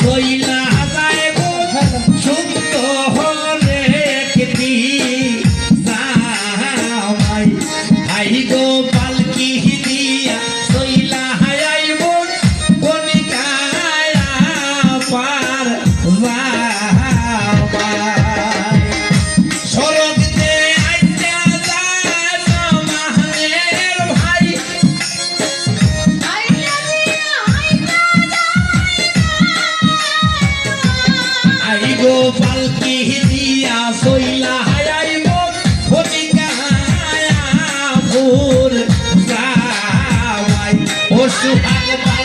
所以呢 I go পালকি হিলিয়া সইলা হায়াইব ফটিকা হায়া ফুল গাওয়াই। ও সুহাগ